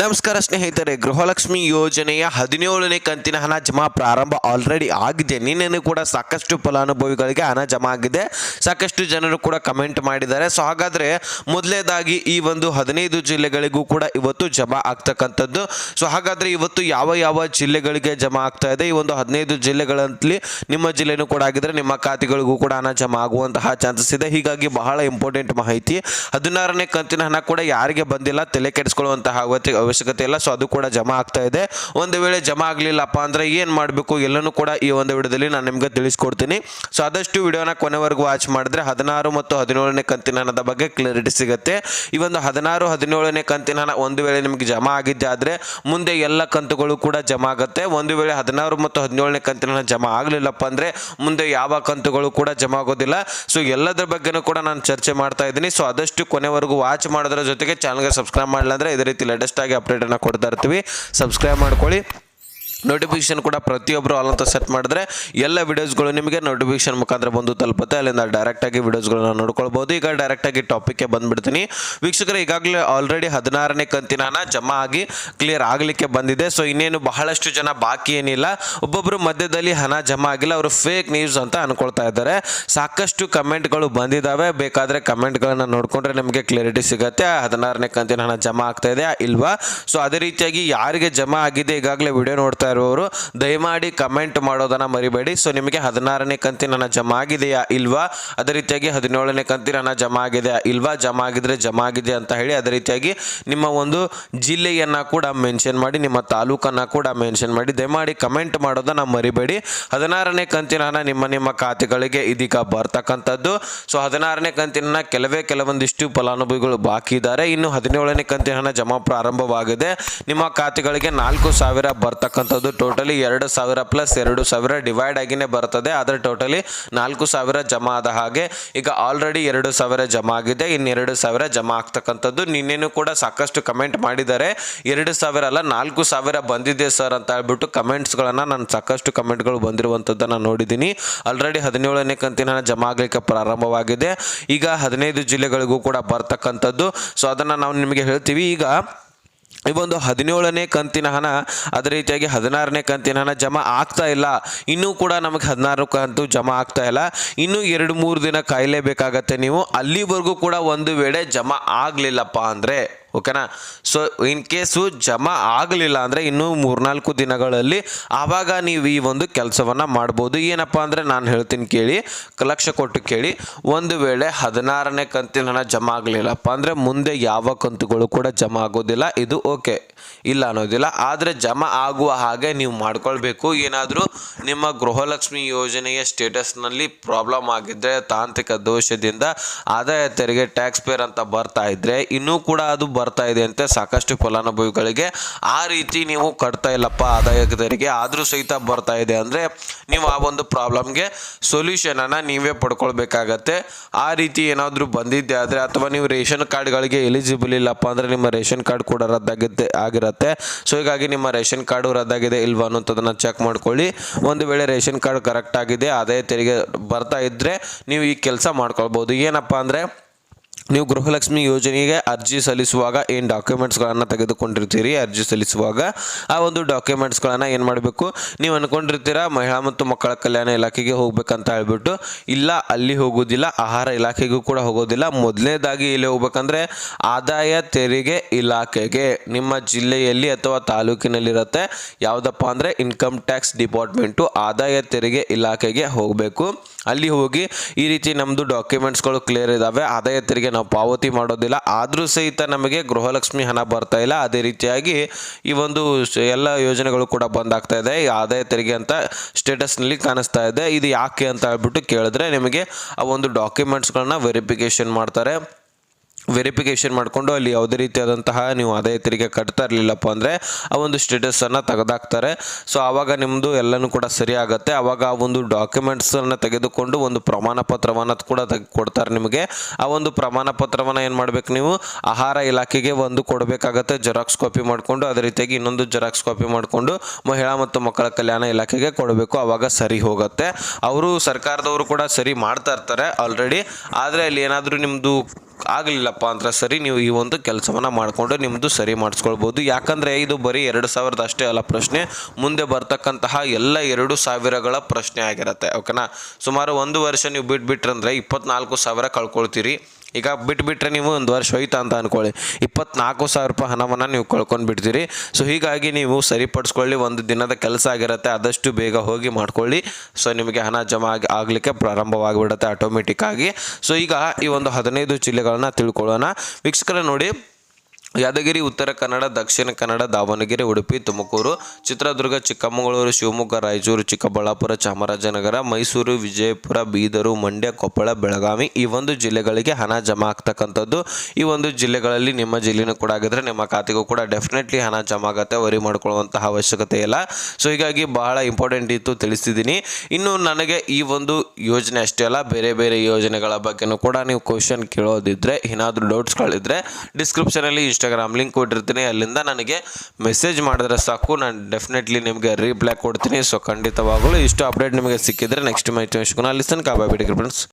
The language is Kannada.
ನಮಸ್ಕಾರ ಸ್ನೇಹಿತರೆ, ಗೃಹಲಕ್ಷ್ಮಿ ಯೋಜನೆಯ ಹದಿನೇಳನೇ ಕಂತಿನ ಹಣ ಜಮಾ ಪ್ರಾರಂಭ ಆಲ್ರೆಡಿ ಆಗಿದೆ. ನಿನ್ನೆನೂ ಕೂಡ ಸಾಕಷ್ಟು ಫಲಾನುಭವಿಗಳಿಗೆ ಹಣ ಜಮಾ ಆಗಿದೆ. ಸಾಕಷ್ಟು ಜನರು ಕೂಡ ಕಮೆಂಟ್ ಮಾಡಿದ್ದಾರೆ. ಸೊ ಹಾಗಾದರೆ ಮೊದಲೇದಾಗಿ ಈ ಒಂದು ಹದಿನೈದು ಜಿಲ್ಲೆಗಳಿಗೂ ಕೂಡ ಇವತ್ತು ಜಮಾ ಆಗ್ತಕ್ಕಂಥದ್ದು. ಸೊ ಹಾಗಾದರೆ ಇವತ್ತು ಯಾವ ಯಾವ ಜಿಲ್ಲೆಗಳಿಗೆ ಜಮಾ ಆಗ್ತಾ ಇದೆ? ಈ ಒಂದು ಹದಿನೈದು ಜಿಲ್ಲೆಗಳಲ್ಲಿ ನಿಮ್ಮ ಜಿಲ್ಲೆನೂ ಕೂಡ ಆಗಿದ್ರೆ ನಿಮ್ಮ ಖಾತೆಗಳಿಗೂ ಕೂಡ ಹಣ ಜಮಾ ಆಗುವಂತಹ ಚಾನ್ಸಸ್ ಇದೆ. ಹೀಗಾಗಿ ಬಹಳ ಇಂಪಾರ್ಟೆಂಟ್ ಮಾಹಿತಿ. ಹದಿನಾರನೇ ಕಂತಿನ ಹಣ ಕೂಡ ಯಾರಿಗೆ ಬಂದಿಲ್ಲ, ತಲೆ ಕೆಡಿಸ್ಕೊಳ್ಳುವಂತಹ ಅವಶ್ಯಕತೆ ಇಲ್ಲ ಸೊ ಅದು ಕೂಡ ಜಮಾ ಆಗ್ತಾ ಇದೆ. ಒಂದು ವೇಳೆ ಜಮಾ ಆಗಲಿಲ್ಲಪ್ಪ ಅಂದರೆ ಏನು ಮಾಡಬೇಕು? ಎಲ್ಲನೂ ಕೂಡ ಈ ಒಂದು ವಿಡಿಯೋದಲ್ಲಿ ನಾನು ನಿಮಗೆ ತಿಳಿಸ್ಕೊಡ್ತೀನಿ. ಸೊ ಆದಷ್ಟು ವಿಡಿಯೋನ ಕೊನೆವರೆಗೂ ವಾಚ್ ಮಾಡಿದ್ರೆ ಹದಿನಾರು ಮತ್ತು ಹದಿನೇಳನೇ ಕಂತಿನ ಬಗ್ಗೆ ಕ್ಲಾರಿಟಿ ಸಿಗುತ್ತೆ. ಈ ಒಂದು ಹದಿನಾರು, ಹದಿನೇಳನೇ ಕಂತಿನ ಒಂದು ವೇಳೆ ನಿಮಗೆ ಜಮಾ ಆಗಿದ್ದೆ ಆದರೆ ಮುಂದೆ ಎಲ್ಲ ಕಂತುಗಳು ಕೂಡ ಜಮಾ ಆಗುತ್ತೆ. ಒಂದು ವೇಳೆ ಹದಿನಾರು ಮತ್ತು ಹದಿನೇಳನೇ ಕಂತಿನ ಜಮಾ ಆಗಲಿಲ್ಲಪ್ಪ ಅಂದರೆ ಮುಂದೆ ಯಾವ ಕಂತುಗಳು ಕೂಡ ಜಮಾ ಆಗೋದಿಲ್ಲ. ಸೊ ಎಲ್ಲದರ ಬಗ್ಗೆನೂ ಕೂಡ ನಾನು ಚರ್ಚೆ ಮಾಡ್ತಾ ಇದ್ದೀನಿ. ಸೊ ಆದಷ್ಟು ಕೊನೆವರೆಗೂ ವಾಚ್ ಮಾಡೋದ್ರ ಜೊತೆಗೆ ಚಾನಲ್ಗೆ ಸಬ್ಸ್ಕ್ರೈಬ್ ಮಾಡಲಿಲ್ಲ ಅಂದರೆ ಇದೇ ರೀತಿ ಲೇಟೆಸ್ಟ್ ಆಗಿ ಅಪ್ಡೇಟನ್ನು ಕೊಡ್ತಾ ಇರ್ತೀವಿ. ಸಬ್ಸ್ಕ್ರೈಬ್ ಮಾಡ್ಕೊಳ್ಳಿ. ನೋಟಿಫಿಕೇಶನ್ ಕೂಡ ಪ್ರತಿಯೊಬ್ಬರು ಆಲ್ ಅಂತ ಸೆಟ್ ಮಾಡಿದ್ರೆ ಎಲ್ಲ ವಿಡಿಯೋಸ್ಗಳು ನಿಮಗೆ ನೋಟಿಫಿಕೇಶನ್ ಮುಖಾಂತರ ಬಂದು ತಲುಪುತ್ತೆ. ಅಲ್ಲಿಂದ ಡೈರೆಕ್ಟಾಗಿ ವಿಡಿಯೋಸ್ಗಳನ್ನ ನೋಡ್ಕೊಳ್ಬೋದು. ಈಗ ಡೈರೆಕ್ಟಾಗಿ ಟಾಪಿಕ್ಗೆ ಬಂದ್ಬಿಡ್ತೀನಿ. ವೀಕ್ಷಕರು, ಈಗಾಗಲೇ ಆಲ್ರೆಡಿ ಹದಿನಾರನೇ ಕಂತಿನ ಹಣ ಜಮಾ ಆಗಿ ಕ್ಲಿಯರ್ ಆಗಲಿಕ್ಕೆ ಬಂದಿದೆ. ಸೊ ಇನ್ನೇನು ಬಹಳಷ್ಟು ಜನ ಬಾಕಿ ಏನಿಲ್ಲ. ಒಬ್ಬೊಬ್ಬರು ಮಧ್ಯದಲ್ಲಿ ಹಣ ಜಮಾ ಆಗಿಲ್ಲ. ಅವರು ಫೇಕ್ ನ್ಯೂಸ್ ಅಂತ ಅನ್ಕೊಳ್ತಾ ಇದ್ದಾರೆ. ಸಾಕಷ್ಟು ಕಮೆಂಟ್ಗಳು ಬಂದಿದ್ದಾವೆ ಬೇಕಾದರೆ ಕಮೆಂಟ್ಗಳನ್ನ ನೋಡಿಕೊಂಡ್ರೆ ನಿಮಗೆ ಕ್ಲಿಯರಿಟಿ ಸಿಗುತ್ತೆ. ಹದಿನಾರನೇ ಕಂತಿನ ಹಣ ಜಮಾ ಆಗ್ತಾ ಇದೆ ಇಲ್ವಾ? ಸೊ ಅದೇ ರೀತಿಯಾಗಿ ಯಾರಿಗೆ ಜಮಾ ಆಗಿದೆ ಈಗಾಗಲೇ ವಿಡಿಯೋ ನೋಡ್ತಾ ಇರುವವರು, ದಯಮಾಡಿ ಕಮೆಂಟ್ ಮಾಡೋದನ್ನ ಮರಿಬೇಡಿ. ಸೊ ನಿಮಗೆ ಹದಿನಾರನೇ ಕಂತಿನ ಹಣ ಜಮಾ ಆಗಿದೆಯಾ ಇಲ್ವಾ? ಅದೇ ರೀತಿಯಾಗಿ ಹದಿನೇಳನೇ ಕಂತಿನ ಹಣ ಜಮಾ ಆಗಿದೆಯಾ ಇಲ್ವಾ? ಜಮಾ ಆಗಿದ್ರೆ ಜಮಾ ಆಗಿದೆ ಅಂತ ಹೇಳಿ ಅದೇ ರೀತಿಯಾಗಿ ನಿಮ್ಮ ಒಂದು ಜಿಲ್ಲೆಯನ್ನ ಕೂಡ ಮೆನ್ಷನ್ ಮಾಡಿ, ನಿಮ್ಮ ತಾಲೂಕನ್ನ ಕೂಡ ಮೆನ್ಷನ್ ಮಾಡಿ, ದಯಮಾಡಿ ಕಮೆಂಟ್ ಮಾಡೋದನ್ನ ಮರಿಬೇಡಿ. ಹದಿನಾರನೇ ಕಂತಿನ ಹಣ ನಿಮ್ಮ ನಿಮ್ಮ ಖಾತೆಗಳಿಗೆ ಇದೀಗ ಬರ್ತಕ್ಕಂಥದ್ದು. ಸೊ ಹದಿನಾರನೇ ಕಂತಿನ ಕೆಲವೇ ಕೆಲವೊಂದಿಷ್ಟು ಫಲಾನುಭವಿಗಳು ಬಾಕಿ ಇದ್ದಾರೆ. ಇನ್ನು ಹದಿನೇಳನೇ ಕಂತಿನ ಹಣ ಜಮಾ ಪ್ರಾರಂಭವಾಗಿದೆ. ನಿಮ್ಮ ಖಾತೆಗಳಿಗೆ ನಾಲ್ಕು ಸಾವಿರ ಬರ್ತಕ್ಕಂಥದ್ದು. ಟೋಟಲಿ ಎರಡು ಸಾವಿರ ಪ್ಲಸ್ ಎರಡು ಸಾವಿರ ಡಿವೈಡ್ ಆಗಿನೇ ಬರ್ತದೆ. ಆದರೆ ಟೋಟಲಿ ನಾಲ್ಕು ಸಾವಿರ ಜಮಾ ಆದ ಹಾಗೆ ಈಗ ಆಲ್ರೆಡಿ ಎರಡು ಸಾವಿರ ಜಮಾ ಆಗಿದೆ. ಇನ್ನೆರಡು ಸಾವಿರ ಜಮಾ ಆಗ್ತಕ್ಕಂಥದ್ದು. ನಿನ್ನೇನು ಕೂಡ ಸಾಕಷ್ಟು ಕಮೆಂಟ್ ಮಾಡಿದ್ದಾರೆ. ಎರಡು ಸಾವಿರ ಅಲ್ಲ, ನಾಲ್ಕು ಸಾವಿರ ಬಂದಿದೆ ಸರ್ ಅಂತ ಹೇಳ್ಬಿಟ್ಟು ಕಮೆಂಟ್ಸ್ಗಳನ್ನು ನಾನು ಸಾಕಷ್ಟು ಕಮೆಂಟ್ಗಳು ಬಂದಿರುವಂಥದ್ದನ್ನು ನೋಡಿದ್ದೀನಿ. ಆಲ್ರೆಡಿ ಹದಿನೇಳನೇ ಕಂತಿನ ಜಮಾ ಆಗಲಿಕ್ಕೆ ಪ್ರಾರಂಭವಾಗಿದೆ. ಈಗ ಹದಿನೈದು ಜಿಲ್ಲೆಗಳಿಗೂ ಕೂಡ ಬರ್ತಕ್ಕಂಥದ್ದು. ಸೊ ಅದನ್ನು ನಾವು ನಿಮಗೆ ಹೇಳ್ತೀವಿ. ಈಗ ಈ ಒಂದು ಹದಿನೇಳನೇ ಕಂತಿನ ಹಣ, ಅದೇ ರೀತಿಯಾಗಿ ಹದಿನಾರನೇ ಕಂತಿನ ಹಣ ಜಮಾ ಆಗ್ತಾ ಇಲ್ಲ. ಇನ್ನೂ ಕೂಡ ನಮಗೆ ಹದಿನಾರು ಕಂತು ಜಮಾ ಆಗ್ತಾ ಇಲ್ಲ. ಇನ್ನೂ ಎರಡು ಮೂರು ದಿನ ಕಾಯಲೇಬೇಕಾಗತ್ತೆ ನೀವು. ಅಲ್ಲಿವರೆಗೂ ಕೂಡ ಒಂದು ವೇಳೆ ಜಮಾ ಆಗಲಿಲ್ಲಪ್ಪ ಅಂದರೆ ಓಕೆನಾ? ಸೊ ಇನ್ ಕೇಸು ಜಮಾ ಆಗಲಿಲ್ಲ ಅಂದರೆ ಇನ್ನೂ ಮೂರ್ನಾಲ್ಕು ದಿನಗಳಲ್ಲಿ ಆವಾಗ ನೀವು ಈ ಒಂದು ಕೆಲಸವನ್ನು ಮಾಡ್ಬೋದು. ಏನಪ್ಪ ಅಂದರೆ ನಾನು ಹೇಳ್ತೀನಿ ಕೇಳಿ, ಲಕ್ಷ ಕೊಟ್ಟು ಕೇಳಿ. ಒಂದು ವೇಳೆ ಹದಿನಾರನೇ ಕಂತಿನ ಹಣ ಜಮಾ ಆಗಲಿಲ್ಲಪ್ಪ ಅಂದರೆ ಮುಂದೆ ಯಾವ ಕಂತುಗಳು ಕೂಡ ಜಮಾ ಆಗೋದಿಲ್ಲ. ಇದು ಓಕೆ ಇಲ್ಲ ಅನ್ನೋದಿಲ್ಲ. ಆದರೆ ಜಮಾ ಆಗುವ ಹಾಗೆ ನೀವು ಮಾಡ್ಕೊಳ್ಬೇಕು. ಏನಾದರೂ ನಿಮ್ಮ ಗೃಹಲಕ್ಷ್ಮಿ ಯೋಜನೆಯ ಸ್ಟೇಟಸ್ನಲ್ಲಿ ಪ್ರಾಬ್ಲಮ್ ಆಗಿದ್ದರೆ ತಾಂತ್ರಿಕ ದೋಷದಿಂದ ಆದಾಯ ತೆರಿಗೆ ಟ್ಯಾಕ್ಸ್ ಪೇರ್ ಅಂತ ಬರ್ತಾ ಇದ್ದರೆ ಇನ್ನೂ ಕೂಡ ಅದು ಬರ್ತಾ ಇದೆ ಅಂತೆ. ಸಾಕಷ್ಟು ಫಲಾನುಭವಿಗಳಿಗೆ ಆ ರೀತಿ ನೀವು ಕಟ್ತಾ ಇಲ್ಲಪ್ಪ ಆದಾಯ ತೆರಿಗೆ. ಆದರೂ ಸಹಿತ ಬರ್ತಾ ಇದೆ ಅಂದರೆ ನೀವು ಆ ಒಂದು ಪ್ರಾಬ್ಲಮ್ಗೆ ಸೊಲ್ಯೂಷನನ್ನು ನೀವೇ ಪಡ್ಕೊಳ್ಬೇಕಾಗತ್ತೆ. ಆ ರೀತಿ ಏನಾದರೂ ಬಂದಿದ್ದೆ ಆದರೆ ಅಥವಾ ನೀವು ರೇಷನ್ ಕಾರ್ಡ್ಗಳಿಗೆ ಎಲಿಜಿಬಲ್ ಇಲ್ಲಪ್ಪ ಅಂದರೆ ನಿಮ್ಮ ರೇಷನ್ ಕಾರ್ಡ್ ಕೂಡ ರದ್ದಾಗಿದ್ದೆ ಆಗಿರುತ್ತೆ. ಸೊ ಹೀಗಾಗಿ ನಿಮ್ಮ ರೇಷನ್ ಕಾರ್ಡು ರದ್ದಾಗಿದೆ ಇಲ್ವಾ ಅನ್ನೋಂಥದ್ದನ್ನು ಚೆಕ್ ಮಾಡ್ಕೊಳ್ಳಿ. ಒಂದು ವೇಳೆ ರೇಷನ್ ಕಾರ್ಡ್ ಕರೆಕ್ಟ್ ಆಗಿದೆ ಆದಾಯ ತೆರಿಗೆ ಬರ್ತಾ ಇದ್ದರೆ ನೀವು ಈ ಕೆಲಸ ಮಾಡ್ಕೊಳ್ಬೋದು. ಏನಪ್ಪ ಅಂದರೆ ನೀವು ಗೃಹಲಕ್ಷ್ಮಿ ಯೋಜನೆಗೆ ಅರ್ಜಿ ಸಲ್ಲಿಸುವಾಗ ಏನು ಡಾಕ್ಯುಮೆಂಟ್ಸ್ಗಳನ್ನು ತೆಗೆದುಕೊಂಡಿರ್ತೀರಿ? ಅರ್ಜಿ ಸಲ್ಲಿಸುವಾಗ ಆ ಒಂದು ಡಾಕ್ಯುಮೆಂಟ್ಸ್ಗಳನ್ನು ಏನು ಮಾಡಬೇಕು? ನೀವು ಅಂದ್ಕೊಂಡಿರ್ತೀರ ಮಹಿಳಾ ಮತ್ತು ಮಕ್ಕಳ ಕಲ್ಯಾಣ ಇಲಾಖೆಗೆ ಹೋಗ್ಬೇಕಂತ ಹೇಳ್ಬಿಟ್ಟು, ಇಲ್ಲ, ಅಲ್ಲಿ ಹೋಗೋದಿಲ್ಲ, ಆಹಾರ ಇಲಾಖೆಗೂ ಕೂಡ ಹೋಗೋದಿಲ್ಲ. ಮೊದಲನೇದಾಗಿ ಇಲ್ಲಿ ಹೋಗ್ಬೇಕಂದ್ರೆ, ಆದಾಯ ತೆರಿಗೆ ಇಲಾಖೆಗೆ. ನಿಮ್ಮ ಜಿಲ್ಲೆಯಲ್ಲಿ ಅಥವಾ ತಾಲೂಕಿನಲ್ಲಿರುತ್ತೆ, ಯಾವುದಪ್ಪ ಅಂದರೆ ಇನ್ಕಮ್ ಟ್ಯಾಕ್ಸ್ ಡಿಪಾರ್ಟ್ಮೆಂಟು ಆದಾಯ ತೆರಿಗೆ ಇಲಾಖೆಗೆ ಹೋಗಬೇಕು. ಅಲ್ಲಿ ಹೋಗಿ ಈ ರೀತಿ ನಮ್ಮದು ಡಾಕ್ಯುಮೆಂಟ್ಸ್ಗಳು ಕ್ಲಿಯರ್ ಇದ್ದಾವೆ ಆದಾಯ ತೆರಿಗೆ ಪಾವತಿ ಮಾಡೋದಿಲ್ಲ. ಆದರೂ ಸಹಿತ ನಮಗೆ ಗೃಹಲಕ್ಷ್ಮಿ ಹಣ ಬರ್ತಾ ಇಲ್ಲ. ಅದೇ ರೀತಿಯಾಗಿ ಈ ಒಂದು ಎಲ್ಲ ಯೋಜನೆಗಳು ಕೂಡ ಬಂದಾಗ್ತಾ ಇದೆ. ಆದಾಯ ತೆರಿಗೆ ಅಂತ ಸ್ಟೇಟಸ್ನಲ್ಲಿ ಕಾಣಿಸ್ತಾ ಇದೆ. ಇದು ಯಾಕೆ ಅಂತ ಹೇಳ್ಬಿಟ್ಟು ಕೇಳಿದ್ರೆ ನಿಮಗೆ ಆ ಒಂದು ಡಾಕ್ಯುಮೆಂಟ್ಸ್ಗಳನ್ನ ವೆರಿಫಿಕೇಷನ್ ಮಾಡ್ತಾರೆ. ವೆರಿಫಿಕೇಷನ್ ಮಾಡಿಕೊಂಡು ಅಲ್ಲಿ ಯಾವುದೇ ರೀತಿಯಾದಂತಹ ನೀವು ಆದಾಯ ತೆರಿಗೆ ಕಟ್ತಾ ಇರಲಿಲ್ಲಪ್ಪ ಅಂದರೆ ಆ ಒಂದು ಸ್ಟೇಟಸನ್ನು ತೆಗೆದಾಕ್ತಾರೆ. ಸೊ ಆವಾಗ ನಿಮ್ಮದು ಎಲ್ಲನೂ ಕೂಡ ಸರಿ ಆಗುತ್ತೆ. ಆವಾಗ ಆ ಒಂದು ಡಾಕ್ಯುಮೆಂಟ್ಸನ್ನು ತೆಗೆದುಕೊಂಡು ಒಂದು ಪ್ರಮಾಣ ಪತ್ರವನ್ನು ಕೂಡ ಕೊಡ್ತಾರೆ ನಿಮಗೆ. ಆ ಒಂದು ಪ್ರಮಾಣ ಪತ್ರವನ್ನು ಏನು ಮಾಡಬೇಕು ನೀವು? ಆಹಾರ ಇಲಾಖೆಗೆ ಒಂದು ಕೊಡಬೇಕಾಗತ್ತೆ. ಜೆರಾಕ್ಸ್ ಕಾಪಿ ಮಾಡಿಕೊಂಡು ಅದೇ ರೀತಿಯಾಗಿ ಇನ್ನೊಂದು ಜೆರಾಕ್ಸ್ ಕಾಪಿ ಮಾಡಿಕೊಂಡು ಮಹಿಳಾ ಮತ್ತು ಮಕ್ಕಳ ಕಲ್ಯಾಣ ಇಲಾಖೆಗೆ ಕೊಡಬೇಕು. ಆವಾಗ ಸರಿ ಹೋಗುತ್ತೆ. ಅವರು ಸರ್ಕಾರದವರು ಕೂಡ ಸರಿ ಮಾಡ್ತಾ ಇರ್ತಾರೆ ಆಲ್ರೆಡಿ. ಆದರೆ ಅಲ್ಲಿ ಏನಾದರೂ ನಿಮ್ಮದು ಆಗಲಿಲ್ಲಪ್ಪ ಅಂದ್ರೆ ಸರಿ, ನೀವು ಈ ಒಂದು ಕೆಲಸವನ್ನು ಮಾಡಿಕೊಂಡು ನಿಮ್ಮದು ಸರಿ ಮಾಡಿಸ್ಕೊಳ್ಬೋದು. ಯಾಕಂದರೆ ಇದು ಬರೀ ಎರಡು ಸಾವಿರದ ಅಷ್ಟೇ ಅಲ್ಲ ಪ್ರಶ್ನೆ. ಮುಂದೆ ಬರ್ತಕ್ಕಂತಹ ಎಲ್ಲ ಎರಡು ಸಾವಿರಗಳ ಪ್ರಶ್ನೆ ಆಗಿರುತ್ತೆ ಓಕೆನಾ ಸುಮಾರು ಒಂದು ವರ್ಷ ನೀವು ಬಿಟ್ಬಿಟ್ರಂದ್ರೆ ಇಪ್ಪತ್ನಾಲ್ಕು ಸಾವಿರ ಕಳ್ಕೊಳ್ತೀರಿ. ಈಗ ಬಿಟ್ಬಿಟ್ರೆ ನೀವು ಒಂದು ವರ್ಷ ಹೋಯ್ತಾ ಅಂತ ಅಂದ್ಕೊಳ್ಳಿ ಇಪ್ಪತ್ನಾಲ್ಕು ಸಾವಿರ ರೂಪಾಯಿ ಹಣವನ್ನು ನೀವು ಕಳ್ಕೊಂಡು ಬಿಡ್ತೀರಿ. ಸೊ ಹೀಗಾಗಿ ನೀವು ಸರಿಪಡಿಸ್ಕೊಳ್ಳಿ, ಒಂದು ದಿನದ ಕೆಲಸ ಆಗಿರುತ್ತೆ, ಆದಷ್ಟು ಬೇಗ ಹೋಗಿ ಮಾಡ್ಕೊಳ್ಳಿ. ಸೊ ನಿಮಗೆ ಹಣ ಜಮಾ ಆಗಿ ಆಗಲಿಕ್ಕೆ ಪ್ರಾರಂಭವಾಗಿಬಿಡುತ್ತೆ ಆಟೋಮೆಟಿಕ್ ಆಗಿ. ಸೊ ಈಗ ಈ ಒಂದು ಹದಿನೈದು ಜಿಲ್ಲೆಗಳನ್ನ ತಿಳ್ಕೊಳ್ಳೋಣ. ವೀಕ್ಷಕರ ನೋಡಿ ಯಾದಗಿರಿ, ಉತ್ತರ ಕನ್ನಡ, ದಕ್ಷಿಣ ಕನ್ನಡ, ದಾವಣಗೆರೆ, ಉಡುಪಿ, ತುಮಕೂರು, ಚಿತ್ರದುರ್ಗ, ಚಿಕ್ಕಮಗಳೂರು, ಶಿವಮೊಗ್ಗ, ರಾಯಚೂರು, ಚಿಕ್ಕಬಳ್ಳಾಪುರ, ಚಾಮರಾಜನಗರ, ಮೈಸೂರು, ವಿಜಯಪುರ, ಬೀದರು, ಮಂಡ್ಯ, ಕೊಪ್ಪಳ, ಬೆಳಗಾವಿ ಈ ಒಂದು ಜಿಲ್ಲೆಗಳಿಗೆ ಹಣ ಜಮಾ ಆಗ್ತಕ್ಕಂಥದ್ದು. ಈ ಒಂದು ಜಿಲ್ಲೆಗಳಲ್ಲಿ ನಿಮ್ಮ ಜಿಲ್ಲೆನೂ ಕೂಡ ಆಗಿದ್ರೆ ನಿಮ್ಮ ಖಾತೆಗೂ ಕೂಡ ಡೆಫಿನೆಟ್ಲಿ ಹಣ ಜಮಾ ಆಗುತ್ತೆ, ವರಿ ಮಾಡ್ಕೊಳ್ಳುವಂತಹ ಅವಶ್ಯಕತೆ ಇಲ್ಲ. ಸೊ ಹೀಗಾಗಿ ಬಹಳ ಇಂಪಾರ್ಟೆಂಟ್ ಇತ್ತು ತಿಳಿಸಿದ್ದೀನಿ. ಇನ್ನು ನನಗೆ ಈ ಒಂದು ಯೋಜನೆ ಅಷ್ಟೇ ಅಲ್ಲ, ಬೇರೆ ಬೇರೆ ಯೋಜನೆಗಳ ಬಗ್ಗೆನೂ ಕೂಡ ನೀವು ಕ್ವಶನ್ ಕೇಳೋದಿದ್ರೆ, ಏನಾದರೂ ಡೌಟ್ಸ್ಗಳಿದ್ರೆ ಡಿಸ್ಕ್ರಿಪ್ಷನಲ್ಲಿ ಇನ್ಸ್ಟಾಗ್ರಾಮ್ ಲಿಂಕ್ ಕೊಟ್ಟಿರ್ತೀನಿ, ಅಲ್ಲಿಂದ ನನಗೆ ಮೆಸೇಜ್ ಮಾಡಿದ್ರೆ ಸಾಕು. ನಾನು ಡೆಫಿನೆಟ್ಲಿ ನಿಮಗೆ ರಿಪ್ಲೈ ಕೊಡ್ತೀನಿ. ಸೊ ಖಂಡಿತವಾಗಲೂ ಇಷ್ಟು ಅಪ್ಡೇಟ್ ನಿಮಗೆ ಸಿಕ್ಕಿದರೆ ನೆಕ್ಸ್ಟ್ ಮೈ ಅಲ್ಲಿ ತನಕ ಬಾಯ್ ಬಿಡಿ ಫ್ರೆಂಡ್ಸ್